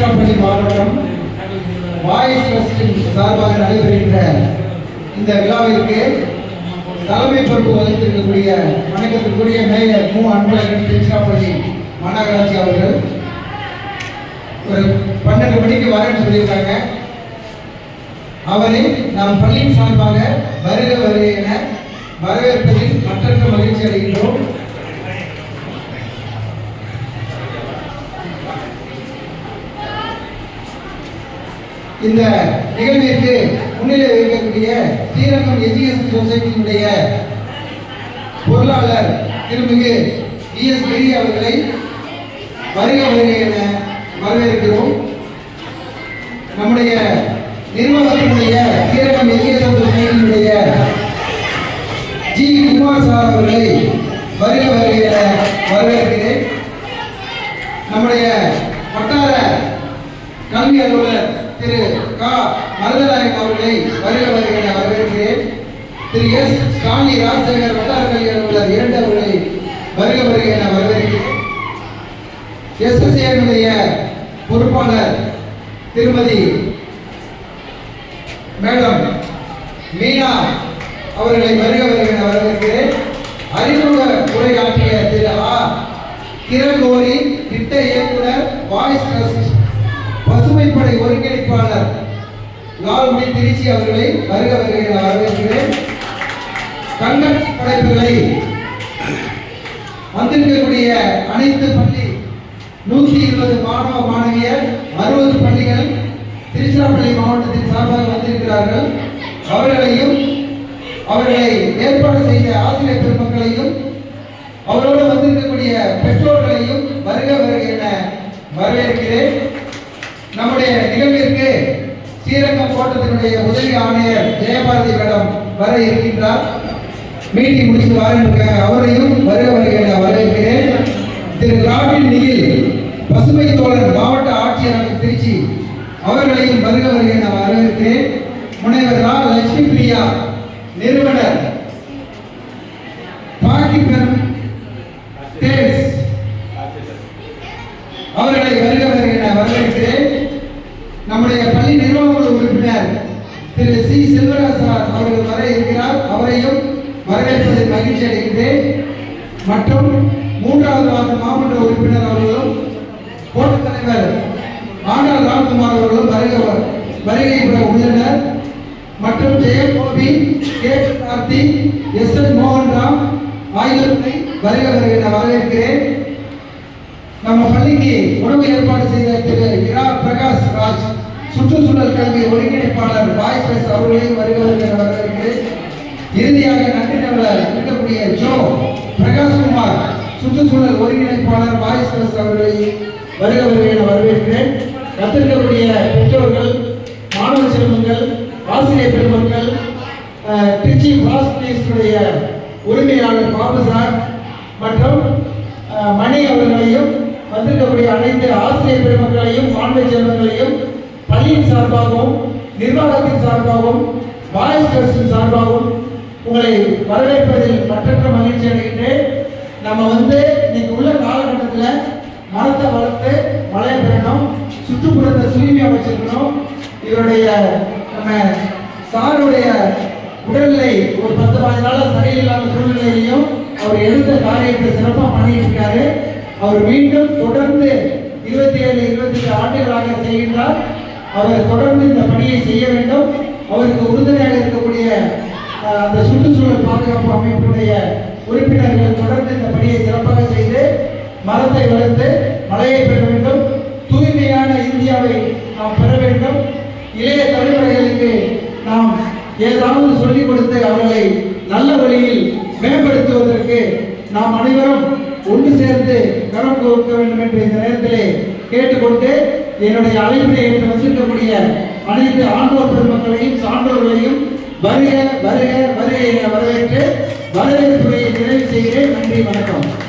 திருச்சிராப்பள்ளி மாவட்டம் வாய்ஸ் ட்ரஸ்டின் சார்பாக நடைபெறுகின்ற இந்த விழாவிற்கு தலைமை பொறுப்பு வகித்திருக்கக்கூடிய வணக்கத்திற்குரிய மேயர் மு. அன்பழகன் திருச்சிராப்பள்ளி மாநகராட்சி அவர்கள். ஒரு பன்னெண்டு மணிக்கு வரேன்னு சொல்லியிருக்காங்க. அவரை நாம் பள்ளியின் சார்பாக வருக வருக என வரவேற்பதில் மற்றற்ற மகிழ்ச்சி அடைகின்றோம். இந்த நிகழ்விற்கு முன்னிலை வைக்கக்கூடிய ஸ்ரீரங்கம் எஜுகேஷன் சொசைட்டியினுடைய பொருளாளர் திருமிகு இஎஸ் கிரி அவர்களை வருக வருக என வரவேற்கிறோம். நம்முடைய நிர்வாகத்தினுடைய ஸ்ரீரங்கம் எஜுகேஷன் சொசைட்டியினுடைய ஜி குமார் சார் அவர்களை வருக வருக என வரவேற்கிறேன். நம்முடைய வட்டார கல்வி அலுவலர் திரு க. மருதநாயகம் அவர்களை வருக வருக என வரவேற்கிறேன். திரு எஸ். ஸ்டாலி ராஜசேகர் வட்டார கல்வி அலுவலர் இரண்டு அவர்களை வருக வருக என வரவேற்கிறேன். எஸ்எஸ்ஏனுடைய பொறுப்பாளர் திருமதி மேடம் மீனா அவர்களை வருக வருக என வரவேற்கிறேன். அறிமுக உரையாற்றிய திரு ஆ. கிரகோரி திட்ட இயக்குனர் வாய்ஸ் ட்ரஸ்ட் ஒருங்கிணைப்பாளர் லால்முடி திருச்சி அவர்களை வருக வருக வரவேற்கிறேன். கண்காட்சி படைப்புகளை வந்திருக்கக்கூடிய அனைத்து பள்ளி நூற்றி இருபது மாணவ மாணவியர் அறுபது பள்ளிகள் திருச்சிராப்பள்ளி மாவட்டத்தின் சார்பாக வந்திருக்கிறார்கள். அவர்களையும் அவர்களை ஏற்பாடு செய்த ஆசிரியர் பெருமக்களையும் அவரோடு வந்திருக்கக்கூடிய பெற்றோர்களையும் வருக வருக என வரவேற்கிறேன். நம்முடைய நிகழ்விற்கு ஸ்ரீரங்கம் கோட்டத்தினுடைய உதவி ஆணையர் ஜெயபாரதி மேடம் வர இருக்கின்றார். மீட்டிங் முடித்து வாருங்க அவரையும் வருக வருக வரவேற்கிறேன். திரு ராபின் நிகில் பசுமை தோழர் மாவட்ட ஆட்சியர் திருச்சி அவர்களையும் வருக வருக என வரவேற்கிறேன். முனைவர் ரா. லட்சுமி பிரியா நிறுவனர். பாக்கிபெரும் டேல்ஸ் திரு சி. செல்வராசார் அவர்கள் வர இருக்கிறார். அவரையும் வரவேற்பதில் மகிழ்ச்சி அடைகின்றேன். மற்றும் மூன்றாவது வார்டு மாமன்ற உறுப்பினர் அவர்களும் கோட்ட தலைவர் ஆண்டாள் ராம்குமார் அவர்களும் வருக வருகை பெற உள்ளனர் மற்றும் Jayagopi K. Karthi S. N மோகன் ராம் ஆகியோரை வருக வருக என வரவேற்கிறேன். நம்ம பள்ளிக்கு உணவு ஏற்பாடு செய்த திரு இரா பிரகாஷ் ராஜ் சுற்றுச்சூழல் கல்வி ஒருங்கிணைப்பாளர் வாய்ஸ் பிரஸ் அவர்களையும் வருக வரவேற்கிறேன். இறுதியாக நன்றி நபர் இருக்கக்கூடிய ஜோ பிரகாஷ்குமார் சுற்றுச்சூழல் ஒருங்கிணைப்பாளர் வாய்ஸ் பிரஸ் அவர்களை வருக என வரவேற்கிறேன். கத்திருக்கக்கூடிய பெற்றோர்கள் மாணவ செல்வங்கள் ஆசிரியர் பெருமக்கள் திருச்சி பாஸ்டேஷனுடைய உரிமையாளர் பாபு சார் மற்றும் மணி அவர்களையும் வந்திருக்கக்கூடிய அனைத்து ஆசிரியர் பெருமக்களையும் மாணவ செல்வங்களையும் பள்ளியின் சார்பாகவும் நிர்வாகத்தின் சார்பாகவும் வாய்ஸ் ட்ரஸ்டின் சார்பாகவும் உங்களை வரவேற்பதில் மற்றற்ற மகிழ்ச்சி அடைகின்றேன். நம்ம வந்து இன்னைக்கு உள்ள காலகட்டத்தில் மரத்தை வளர்த்து மழை பெறணும் சுற்றுப்புறத்தை தூய்மையாக வச்சிருக்கணும் இவருடைய நம்ம சாருடைய உடல்நிலை ஒரு பத்து பதினஞ்சு நாளா சரியில்லாத சூழ்நிலையிலையும் அவர் எடுத்த காரியத்தை சிறப்பாக பண்ணிட்டு இருக்காரு. அவர் மீண்டும் தொடர்ந்து இருபத்தி ஏழு இருபத்தி எட்டு ஆண்டுகளாக செய்கின்றார். அவர் தொடர்ந்து இந்த பணியை செய்ய வேண்டும். அவருக்கு உறுதுணையாக இருக்கக்கூடிய அந்த சுற்றுச்சூழல் பாதுகாப்பு அமைப்புடைய உறுப்பினர்கள் தொடர்ந்து இந்த பணியை சிறப்பாக செய்து மரத்தை வளர்த்து மழையை பெற வேண்டும். தூய்மையான இந்தியாவை நாம் பெற வேண்டும். இளைய தலைமுறைகளுக்கு நாம் ஏதாவது சொல்லிக் கொடுத்து அவர்களை நல்ல வழியில் மேம்படுத்துவதற்கு நாம் அனைவரும் ஒன்று சேர்ந்து கரம் கொடுக்க வேண்டும் என்று இந்த நேரத்திலே கேட்டுக்கொண்டு என்னுடைய அழைப்பினை என்று வசிக்கக்கூடிய அனைத்து ஆண்டோர் பெருமக்களையும் சான்றோர்களையும் வருக வருக வருக என வரவேற்று வரவேற்புரையை நிறைவு செய்கிறேன். நன்றி வணக்கம்.